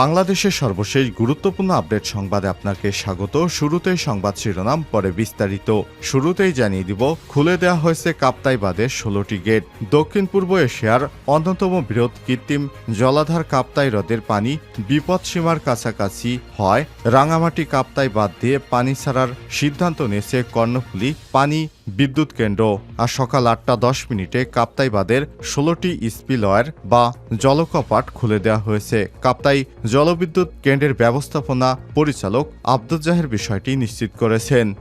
বাংলাদেশের সর্বশেষ গুরুত্বপূর্ণ আপডেট সংবাদে আপনাকে স্বাগত। শুরুতেই সংবাদ শিরোনাম, পরে বিস্তারিত। শুরুতেই জানিয়ে দিব, খুলে দেওয়া হয়েছে কাপ্তাই বাঁধের ষোলোটি গেট। দক্ষিণ পূর্ব এশিয়ার অন্যতম বৃহৎ কৃত্রিম জলাধার কাপ্তাই হ্রদের পানি বিপদসীমার কাছাকাছি হয়। রাঙামাটি কাপ্তাই বাঁধ দিয়ে পানি ছাড়ার সিদ্ধান্ত নিয়েছে কর্ণফুলী পানি বিদ্যুৎ কেন্দ্র আর সকাল আটটা দশ মিনিটে কাপ্তাই বাদের ষোলোটি স্পিলওয়ার বা জলকপাট খুলে দেওয়া হয়েছে। কাপ্তাই জলবিদ্যুৎ কেন্দ্রের ব্যবস্থাপনা পরিচালক আব্দুল জাহের বিষয়টি নিশ্চিত করেছেন।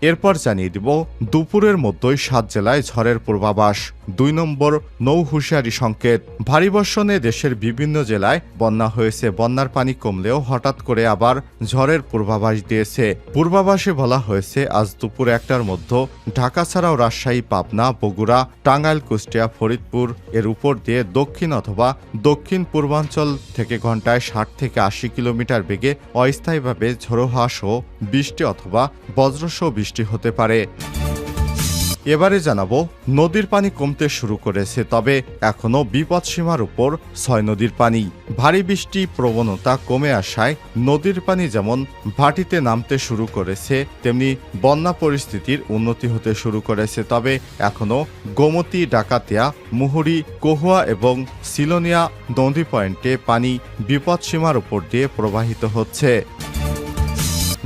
এরপর জানিয়ে দিব, দুপুরের মধ্যেই সাত জেলায় ঝড়ের পূর্বাভাস। দুই নম্বর নৌ হুঁশিয়ারি সংকেত। ভারী বর্ষণে দেশের বিভিন্ন জেলায় বন্যা হয়েছে। বন্যার পানি কমলেও হঠাৎ করে আবার ঝড়ের পূর্বাভাস দিয়েছে। পূর্বাভাসে বলা হয়েছে, আজ দুপুর একটার মধ্যে ঢাকা ছাড়াও রাজশাহী, পাবনা, বগুড়া, টাঙ্গাইল, কুষ্টিয়া, ফরিদপুর এর উপর দিয়ে দক্ষিণ অথবা দক্ষিণ পূর্বাঞ্চল থেকে ঘন্টায় ষাট থেকে আশি কিলোমিটার বেগে অস্থায়ীভাবে ঝোড়ো হাওয়া সহ বৃষ্টি অথবা বজ্রসহ বৃষ্টি হতে পারে। এবারে জানাব, নদীর পানি কমতে শুরু করেছে, তবে এখনও বিপদসীমার উপর ছয় নদীর পানি। ভারী বৃষ্টি প্রবণতা কমে আসায় নদীর পানি যেমন ভাটিতে নামতে শুরু করেছে, তেমনি বন্যা পরিস্থিতির উন্নতি হতে শুরু করেছে, তবে এখনও গোমতী, ডাকাতিয়া, মুহুরি, কহুয়া এবং সিলোনিয়া নদী পয়েন্টে পানি বিপদসীমার উপর দিয়ে প্রবাহিত হচ্ছে।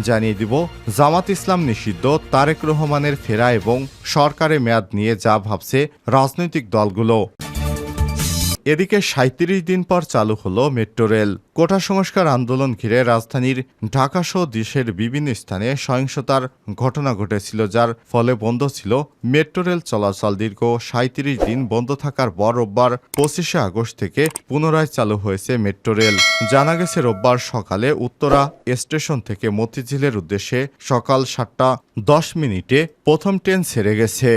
জানিয়ে দিব, জামাত ইসলাম নিষিদ্ধ, তারেক রহমানের ফেরা এবং সরকারের মেয়াদ নিয়ে যা ভাবছে রাজনৈতিক দলগুলো। এদিকে সাঁত্রিশ দিন পর চালু হলো মেট্রো রেল। কোটা সংস্কার আন্দোলন ঘিরে রাজধানীর ঢাকাসহ দেশের বিভিন্ন স্থানে সহিংসতার ঘটনা ঘটেছিল, যার ফলে বন্ধ ছিল মেট্রো রেল চলাচল দীর্ঘ সাঁত্রিশ দিন বন্ধ থাকার পর রোববার পঁচিশে আগস্ট থেকে পুনরায় চালু হয়েছে মেট্রো রেল। জানা গেছে, রোববার সকালে উত্তরা স্টেশন থেকে মতিঝিলের উদ্দেশ্যে সকাল সাতটা দশ মিনিটে প্রথম ট্রেন ছেড়ে গেছে।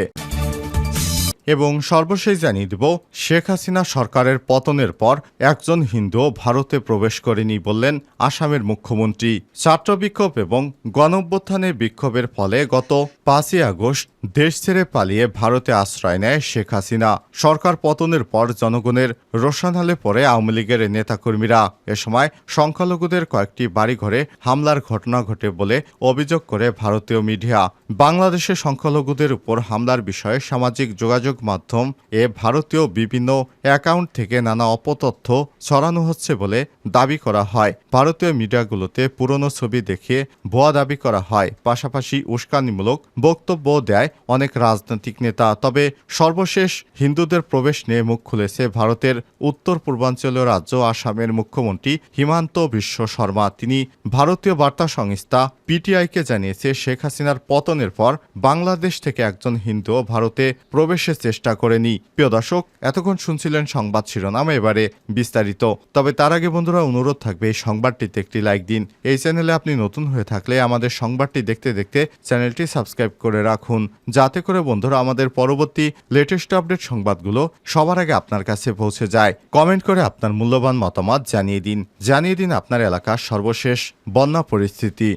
এবং সর্বশেষ জানিয়ে দেব, শেখ হাসিনা সরকারের পতনের পর একজন হিন্দু ভারতে প্রবেশ করেনি বললেন আসামের মুখ্যমন্ত্রী। ছাত্র বিক্ষোভ এবং গণঅভ্যুত্থানের বিক্ষোভের ফলে গত পাঁচই আগস্ট দেশ ছেড়ে পালিয়ে ভারতে আশ্রয় নেয় শেখ হাসিনা। সরকার পতনের পর জনগণের রোশানহালে পড়ে আওয়ামী লীগের নেতাকর্মীরা। এ সময় সংখ্যালঘুদের কয়েকটি বাড়িঘরে হামলার ঘটনা ঘটে বলে অভিযোগ করে ভারতীয় মিডিয়া। বাংলাদেশে সংখ্যালঘুদের উপর হামলার বিষয়ে সামাজিক যোগাযোগ মাধ্যম এ ভারতীয় বিভিন্ন অ্যাকাউন্ট থেকে নানা অপতথ্য ছড়ানো হচ্ছে বলে দাবি করা হয়। ভারতীয় মিডিয়াগুলোতে পুরনো ছবি দেখে ভুয়া দাবি করা হয়। পাশাপাশি উস্কানিমূলক বক্তব্য দেয় অনেক রাজনৈতিক নেতা। তবে সর্বশেষ হিন্দুদের প্রবেশ নিয়ে মুখ খুলেছে ভারতের উত্তর পূর্বাঞ্চলীয় রাজ্য আসামের মুখ্যমন্ত্রী হিমান্ত বিশ্ব শর্মা। তিনি ভারতীয় বার্তা সংস্থা পিটিআইকে জানিয়েছে, শেখ হাসিনার পতনের পর বাংলাদেশ থেকে একজন হিন্দু ভারতে প্রবেশের চেষ্টা করেনি প্রিয় দর্শক, এতক্ষণ শুনছিলেন সংবাদ শিরোনাম, এবারে বিস্তারিত। তবে তার আগে বন্ধুরা, অনুরোধ থাকবে এই সংবাদটিতে একটি লাইক দিন। এই চ্যানেলে আপনি নতুন হয়ে থাকলে আমাদের সংবাদটি দেখতে দেখতে চ্যানেলটি সাবস্ক্রাইব করে রাখুন। যাতে করে বন্ধুরা, আমাদের পরবর্তী লেটেস্ট আপডেট সংবাদগুলো সবার আগে আপনার কাছে পৌঁছে যায়। কমেন্ট করে আপনার মূল্যবান মতামত জানিয়ে দিন। জানিয়ে দিন আপনার এলাকার সর্বশেষ বন্যা পরিস্থিতি।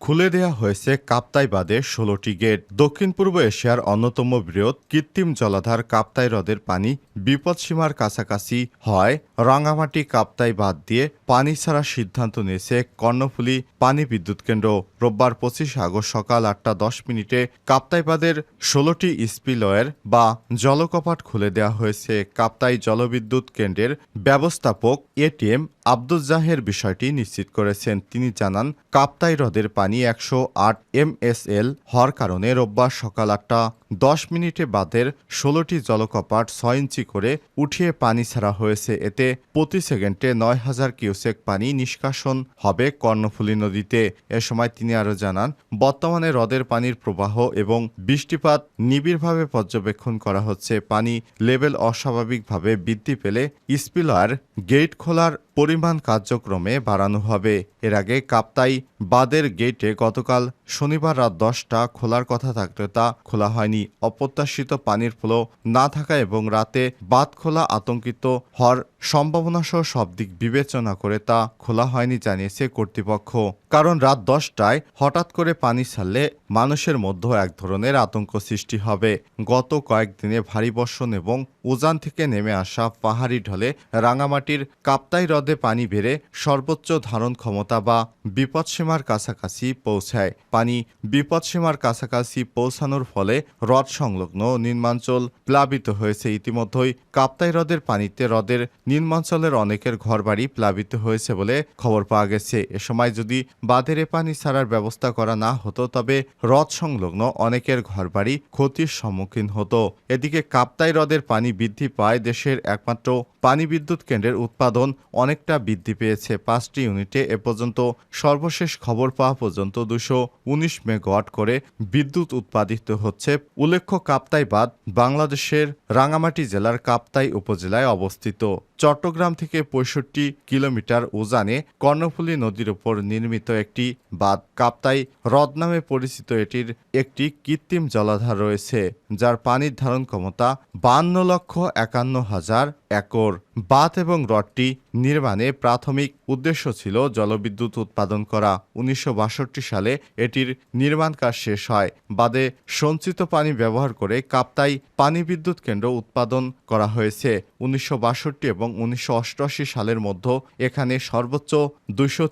খুলে দেয়া হয়েছে কাপ্তাই বাদে ষোলোটি গেট। দক্ষিণ পূর্ব এশিয়ার অন্যতম বৃহৎ কৃত্রিম জলাধার কাপ্তাই হ্রদের পানি বিপদসীমার কাছাকাছি হয় রাঙামাটি কাপ্তাই বাদ দিয়ে পানি ছাড়ার সিদ্ধান্ত নিয়েছে কর্ণফুলী পানি বিদ্যুৎ কেন্দ্র। রোববার পঁচিশ আগস্ট সকাল আটটা দশ মিনিটে কাপ্তাই বাঁধের ষোলোটি স্পিলওয়ের বা জলকপাট খুলে দেওয়া হয়েছে। কাপ্তাই জলবিদ্যুৎ কেন্দ্রের ব্যবস্থাপক এটিএম আব্দুল জাহের বিষয়টি নিশ্চিত করেছেন। তিনি জানান, কাপ্তাই হ্রদের পানি একশো আট এমএসএল হওয়ার কারণে রোববার সকাল আটটা দশ মিনিটে বাঁধের ষোলোটি জলকপাট ছয় ইঞ্চি করে উঠিয়ে পানি ছাড়া হয়েছে। এতে প্রতি সেকেন্ডে নয় হাজার কিউসেক পানি নিষ্কাশন হবে কর্ণফুলী নদীতে। এ সময় তিনি আরও জানান, বর্তমানে হ্রদের পানির প্রবাহ এবং বৃষ্টিপাত নিবিড়ভাবে পর্যবেক্ষণ করা হচ্ছে। পানি লেভেল অস্বাভাবিকভাবে বৃদ্ধি পেলে স্পিলার গেট খোলার পরিমাণ কার্যক্রমে বাড়ানো হবে। এর আগে কাপ্তাই বাদের গেটে গতকাল শনিবার রাত দশটা খোলার কথা থাকলে তা খোলা হয়নি। অপ্রত্যাশিত পানির ফ্লো না থাকা এবং রাতে বাদ খোলা আতঙ্কিত হওয়ার সম্ভাবনা সহ সব দিক বিবেচনা করে তা খোলা হয়নি জানিয়েছে কর্তৃপক্ষ। কারণ রাত দশটায় হঠাৎ করে পানি ছাড়লে মানুষের মধ্যে এক ধরনের আতঙ্ক সৃষ্টি হবে। গত কয়েকদিনে ভারী বর্ষণ এবং উজান থেকে নেমে আসা পাহাড়ি ঢলে রাঙামাটির কাপ্তাই হ্রদে পানি বেড়ে সর্বোচ্চ ধারণ ক্ষমতা বা বিপদসীমার কাছাকাছি পৌঁছায়। পানি বিপদসীমার কাছাকাছি পৌঁছানোর ফলে হ্রদ সংলগ্ন নিম্নাঞ্চল প্লাবিত হয়েছে। ইতিমধ্যেই কাপ্তাই হ্রদের পানিতে হ্রদের নিম্নাঞ্চলের অনেকের ঘরবাড়ি প্লাবিত হয়েছে বলে খবর পাওয়া গেছে। এ সময় যদি বাঁধের পানি ছাড়ার ব্যবস্থা করা না হতো, তবে হ্রদ সংলগ্ন অনেকের ঘরবাড়ি ক্ষতির সম্মুখীন হতো। এদিকে কাপ্তাই হ্রদের পানি বৃদ্ধি পায় দেশের একমাত্র পানি বিদ্যুৎ কেন্দ্রের উৎপাদন অনেকটা বৃদ্ধি পেয়েছে। পাঁচটি ইউনিটে এ পর্যন্ত সর্বশেষ খবর পাওয়া পর্যন্ত দুশো উনিশ মেগাওয়াট করে বিদ্যুৎ উৎপাদিত হচ্ছে। উল্লেখ্য কাপ্তাই বাঁধ বাংলাদেশের রাঙামাটি জেলার কাপ্তাই উপজেলায় অবস্থিত। চট্টগ্রাম থেকে পঁয়ষট্টি কিলোমিটার উজানে কর্ণফুলী নদীর উপর নির্মিত একটি বাঁধ কাপ্তাই হ্রদ নামে পরিচিত। এটির একটি কৃত্রিম জলাধার রয়েছে, যার পানির ধারণ ক্ষমতা বান্ন লক্ষ একান্ন হাজার একর। বাঁধ এবং হ্রদটি নির্মাণে প্রাথমিক উদ্দেশ্য ছিল জলবিদ্যুৎ উৎপাদন করা। উনিশশো বাষট্টি সালে এটির নির্মাণ কাজ শেষ হয়। বাদে সঞ্চিত পানি ব্যবহার করে কাপ্তাই পানি বিদ্যুৎ কেন্দ্র উৎপাদন করা হয়েছে। উনিশশো বাষট্টি এবং উনিশশো অষ্টআশি সালের মধ্যে এখানে সর্বোচ্চ দুইশো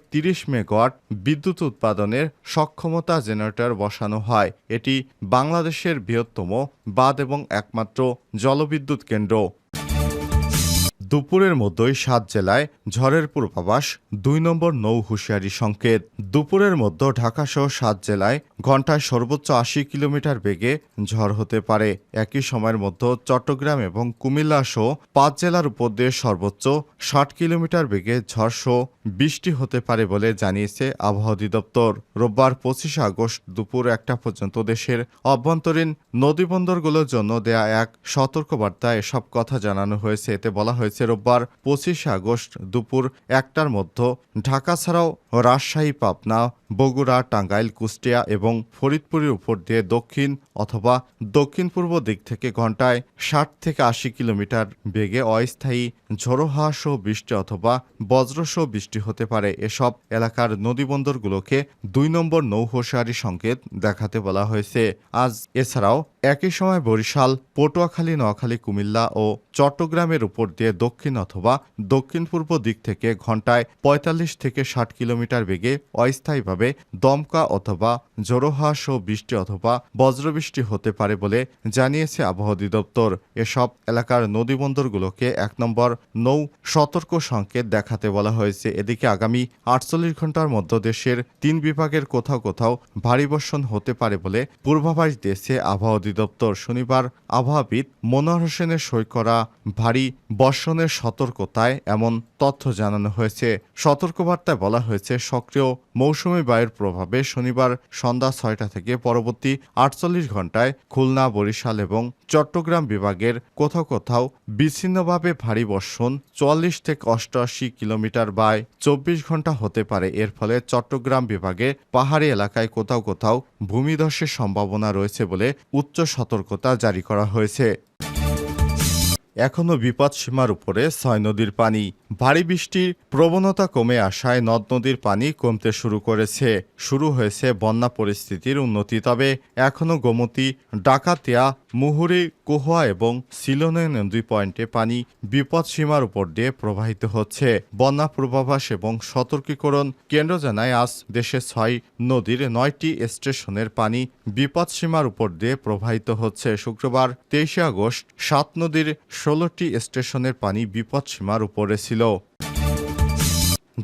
মেগাওয়াট বিদ্যুৎ উৎপাদনের সক্ষমতা জেনারেটর বসানো হয়। এটি বাংলাদেশের বৃহত্তম বাঁধ এবং একমাত্র জলবিদ্যুৎ কেন্দ্র। দুপুরের মধ্যেই সাত জেলায় ঝড়ের পূর্বাভাস, দুই নম্বর নৌ হুঁশিয়ারি সংকেত। দুপুরের মধ্যে ঢাকাসহ সাত জেলায় ঘন্টায় সর্বোচ্চ আশি কিলোমিটার বেগে ঝড় হতে পারে। একই সময়ের মধ্যে চট্টগ্রাম এবং কুমিল্লা সহ পাঁচ জেলার উপর দিয়ে সর্বোচ্চ ষাট কিলোমিটার বেগে ঝড় সহ বৃষ্টি হতে পারে বলে জানিয়েছে আবহাওয়া অধিদপ্তর। রোববার পঁচিশে আগস্ট দুপুর একটা পর্যন্ত দেশের অভ্যন্তরীণ নদীবন্দরগুলোর জন্য দেয়া এক সতর্কবার্তা এসব কথা জানানো হয়েছে। এতে বলা হয়েছে রোববার পঁচিশে আগস্ট দুপুর একটার মধ্য। ঢাকা ছাড়াও রাজশাহী পাবনা বগুড়া, টাঙ্গাইল, কুষ্টিয়া এবং ফরিদপুরের উপর দিয়ে দক্ষিণ অথবা দক্ষিণ পূর্ব দিক থেকে ঘন্টায় ষাট থেকে আশি কিলোমিটার বেগে অস্থায়ী ঝোড়ো হাওয়া বৃষ্টি অথবা বজ্রসহ বৃষ্টি হতে পারে। এসব এলাকার নদীবন্দরগুলোকে দুই নম্বর নৌহোশিয়ারি সংকেত দেখাতে বলা হয়েছে। আজ এছাড়াও একই সময় বরিশাল, পটুয়াখালী, নোয়াখালী, কুমিল্লা ও চট্টগ্রামের উপর দিয়ে দক্ষিণ অথবা দক্ষিণ পূর্ব দিক থেকে ঘন্টায় পঁয়তাল্লিশ থেকে ষাট কিলোমিটার বেগে অস্থায়ীভাবে দমকা অথবা জোরোহা সহ বৃষ্টি অথবা বজ্রবৃষ্টি হতে পারে বলে জানিয়েছে আবহাওয়া অধিদপ্তর। এসব এলাকার নদীবন্দরগুলোকে এক নম্বর নৌ সতর্ক সংকেত দেখাতে বলা হয়েছে। এদিকে আগামী আটচল্লিশ ঘণ্টার মধ্যে দেশের তিন বিভাগের কোথাও কোথাও ভারী বর্ষণ হতে পারে বলে পূর্বাভাস দিয়েছে আবহাওয়া অধিদপ্তর। শনিবার আবহাওয়াবিদ মনোয়ার হোসেনের সই করা ভারী বর্ষণের সতর্কতায় এমন তথ্য জানানো হয়েছে। সতর্কবার্তায় বলা হয়েছে, সক্রিয় মৌসুমী বায়ুর প্রভাবে শনিবার সন্ধ্যা ছয়টা থেকে পরবর্তী আটচল্লিশ ঘন্টায় খুলনা, বরিশাল এবং চট্টগ্রাম বিভাগের কোথাও কোথাও বিচ্ছিন্নভাবে ভারী বর্ষণ চুয়াল্লিশ থেকে অষ্টআশি কিলোমিটার বায় চব্বিশ ঘণ্টা হতে পারে। এর ফলে চট্টগ্রাম বিভাগে পাহাড়ি এলাকায় কোথাও কোথাও ভূমিধসের সম্ভাবনা রয়েছে বলে উচ্চ সতর্কতা জারি করা হয়েছে। এখনও বিপদসীমার উপরে ছয় নদীর পানি। ভারী বৃষ্টির প্রবণতা কমে আসায় নদ নদীর পানি কমতে শুরু করেছে। শুরু হয়েছে বন্যা পরিস্থিতির উন্নতি, তবে এখনও গোমতী, ডাকাতিয়া, মুহুরি কোহা এবং সিলোনে নদী পয়েন্টে পানি বিপদ সীমার উপর দিয়ে প্রবাহিত হচ্ছে। বন্যা পূর্বাভাস এবং সতর্কীকরণ কেন্দ্র জানায় আজ দেশে ছয় নদীর নয়টি স্টেশনের পানি বিপদ সীমার উপর দিয়ে প্রবাহিত হচ্ছে। শুক্রবার তেইশে আগস্ট সাত নদীর ষোলোটি স্টেশনের পানি বিপদ সীমার উপরে ছিল।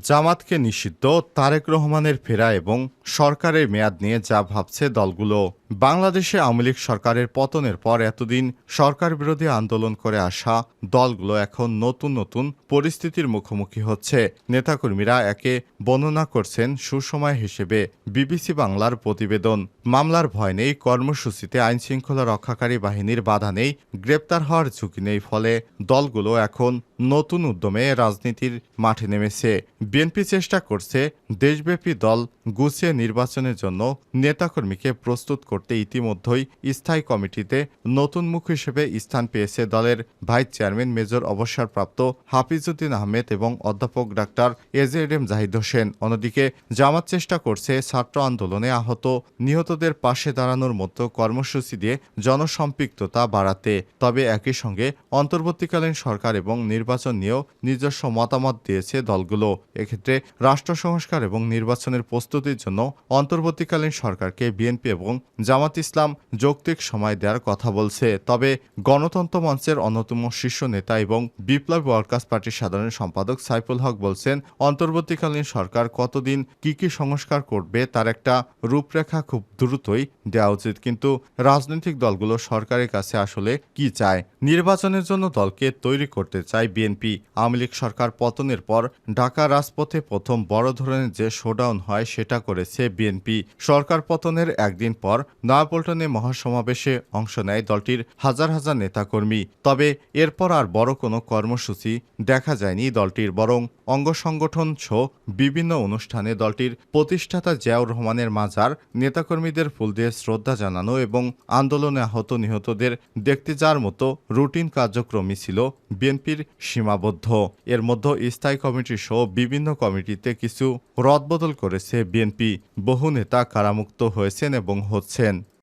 জামাতকে নিষিদ্ধ তারেক রহমানের ফেরা এবং সরকারের মেয়াদ নিয়ে যা ভাবছে দলগুলো। বাংলাদেশে আওয়ামী লীগ সরকারের পতনের পর এতদিন সরকার বিরোধী আন্দোলন করে আসা দলগুলো এখন নতুন নতুন পরিস্থিতির মুখোমুখি হচ্ছে। নেতাকর্মীরা একে বর্ণনা করছেন সুসময় হিসেবে বিবিসি বাংলার প্রতিবেদন। মামলার ভয় নেই, কর্মসূচিতে আইনশৃঙ্খলা রক্ষাকারী বাহিনীর বাধা নেই, গ্রেপ্তার হওয়ার ঝুঁকি নেই, ফলে দলগুলো এখন নতুন উদ্যমে রাজনীতির মাঠে নেমেছে। বিএনপি চেষ্টা করছে দেশব্যাপী দল গুছিয়ে নির্বাচনের জন্য নেতাকর্মীকে প্রস্তুত করতে। করতে ইতিমধ্যেই স্থায়ী কমিটিতে নতুন মুখ হিসেবে স্থান পেয়েছে দলের ভাইস চেয়ারম্যান মেজর অবসরপ্রাপ্ত হাফিজউদ্দিন আহমেদ এবং অধ্যাপক doctor A Z M Zahid Hossain. অন্যদিকে জামাত চেষ্টা করছে ছাত্র আন্দোলনে আহত নিহতদের পাশে দাঁড়ানোর মতো কর্মসূচি দিয়ে জনসম্পৃক্ততা বাড়াতে। তবে একই সঙ্গে অন্তর্বর্তীকালীন সরকার এবং নির্বাচন নিয়েও নিজস্ব মতামত দিয়েছে দলগুলো। এক্ষেত্রে রাষ্ট্র সংস্কার এবং নির্বাচনের প্রস্তুতির জন্য অন্তর্বর্তীকালীন সরকারকে বিএনপি এবং জামাত ইসলাম যৌক্তিক সময় দেওয়ার কথা বলছে। তবে গণতন্ত্র মঞ্চের অন্যতম শীর্ষ নেতা এবং বিপ্লবী ওয়ার্কার্স পার্টির সাধারণ সম্পাদক সাইফুল হক বলছেন, অন্তর্বর্তীকালীন সরকার কতদিন কি কি সংস্কার করবে তার একটা রূপরেখা খুব দ্রুতই দেওয়া উচিত। কিন্তু রাজনৈতিক দলগুলো সরকারের কাছে আসলে কি চায়? নির্বাচনের জন্য দলকে তৈরি করতে চায় বিএনপি। আওয়ামী লীগ সরকার পতনের পর ঢাকা রাজপথে প্রথম বড় ধরনের যে শোডাউন হয় সেটা করেছে বিএনপি। সরকার পতনের একদিন পর নয়াপল্টনে মহাসমাবেশে অংশ নেয় দলটির হাজার হাজার নেতাকর্মী। তবে এরপর আর বড় কোনো কর্মসূচি দেখা যায়নি দলটির, বরং অঙ্গ সংগঠন সহ বিভিন্ন অনুষ্ঠানে দলটির প্রতিষ্ঠাতা জিয়াউর রহমানের মাজার নেতাকর্মীদের ফুল দিয়ে শ্রদ্ধা জানানো এবং আন্দোলনে আহত নিহতদের দেখতে যাওয়ার মতো রুটিন কার্যক্রমই ছিল বিএনপির সীমাবদ্ধ। এর মধ্যে স্থায়ী কমিটি সহ বিভিন্ন কমিটিতে কিছু রদবদল করেছে বিএনপি। বহু নেতা কারামুক্ত হয়েছেন এবং হচ্ছেন।